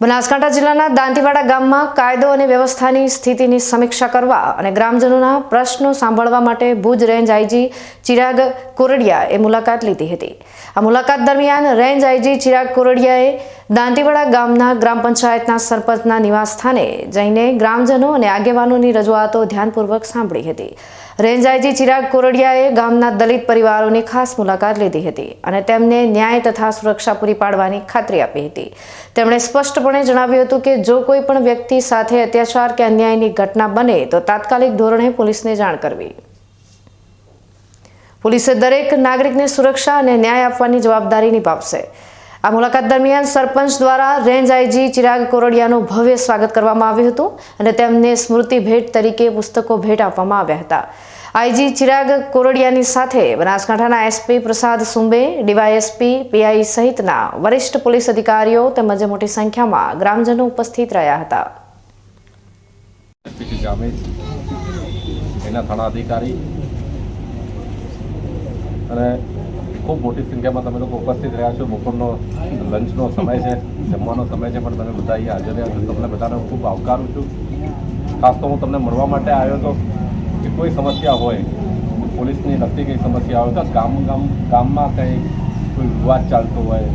બનાસકાંઠા જિલ્લાના દાંતીવાડા ગામમાં કાયદો અને વ્યવસ્થાની સ્થિતિની સમીક્ષા કરવા અને ગ્રામજનોના પ્રશ્નો સાંભળવા માટે ભુજ રેન્જ આઈજી ચિરાગ કોરડિયાએ મુલાકાત લીધી હતી. આ મુલાકાત દરમિયાન રેન્જ આઈજી ચિરાગ કોરડિયાએ દાંતીવાડા ગામના ગ્રામ પંચાયતના સરપંચના નિવાસસ્થાને જઈને ગ્રામજનો અને આગેવાનોની રજૂઆતો ધ્યાનપૂર્વક સાંભળી હતી. રેન્જ આઈજી ચિરાગ કોરડિયાએ ગામના દલિત પરિવારોની ખાસ મુલાકાત લીધી હતી અને તેમને ન્યાય તથા સુરક્ષા પૂરી પાડવાની ખાતરી આપી હતી. તેમણે સ્પષ્ટપણે જણાવ્યું હતું કે જો કોઈ પણ વ્યક્તિ સાથે અત્યાચાર કે અન્યાયની ઘટના બને, તો તાત્કાલિક ધોરણે પોલીસને જાણ કરવી. પોલીસે દરેક નાગરિકને સુરક્ષા અને ન્યાય આપવાની જવાબદારી નિભાવશે. આ મુલાકાત દરમિયાન સરપંચ દ્વારા રેન્જ આઈજી ચિરાગ કોરડિયાનું ભવ્ય સ્વાગત કરવામાં આવ્યું હતું અને તેમને સ્મૃતિ ભેટ તરીકે પુસ્તકો ભેટ આપવામાં આવ્યા હતા. આઈજી ચિરાગ કોરડિયાની સાથે બનાસકાંઠાના એસપી પ્રસાદ સુંબે, ડીવાયએસપી પીઆઈ સહિતના વરિષ્ઠ પોલીસ અધિકારીઓ તેમજ મોટી સંખ્યામાં ગ્રામજનો ઉપસ્થિત રહ્યા હતા. અને ખૂબ મોટી સંખ્યામાં તમે લોકો ઉપસ્થિત રહ્યા છો. બપોરનો લંચનો સમય છે, જમવાનો સમય છે, પણ તમે બધા અહીંયા હાજર રહ્યા છો. તમને બધાને ખૂબ આવકારું છું. ખાસ તો હું તમને મળવા માટે આવ્યો હતો કે કોઈ સમસ્યા હોય, પોલીસની લગતી કંઈ સમસ્યા હોય તો ગામ ગામ ગામમાં કંઈ કોઈ વિવાદ ચાલતો હોય.